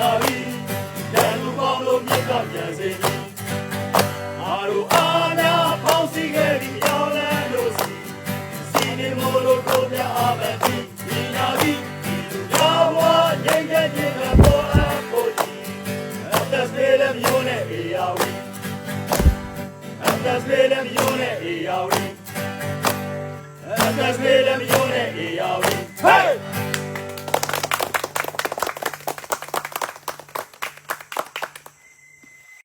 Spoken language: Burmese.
လာပြီရန်သူပေါင်းလို့မြေကပြန်စေပြီအားတို့အားများပေါင်းစည်းခဲ့ပြီးရောင်းလန်းလို့စီစီနေမို့လို့တို့ပြအားပဲပြီဒီလာပြီဒီလူရောဝငိမ့်ခဲ့ခြင်းကပေါ်အပ်ဖို့ဒီအသက်စေလည်းမျိုးနဲ့အေယာဝီအသက်စေလည်းမျိုးနဲ့အေယာဝီအသက်စေလည်းမျိုး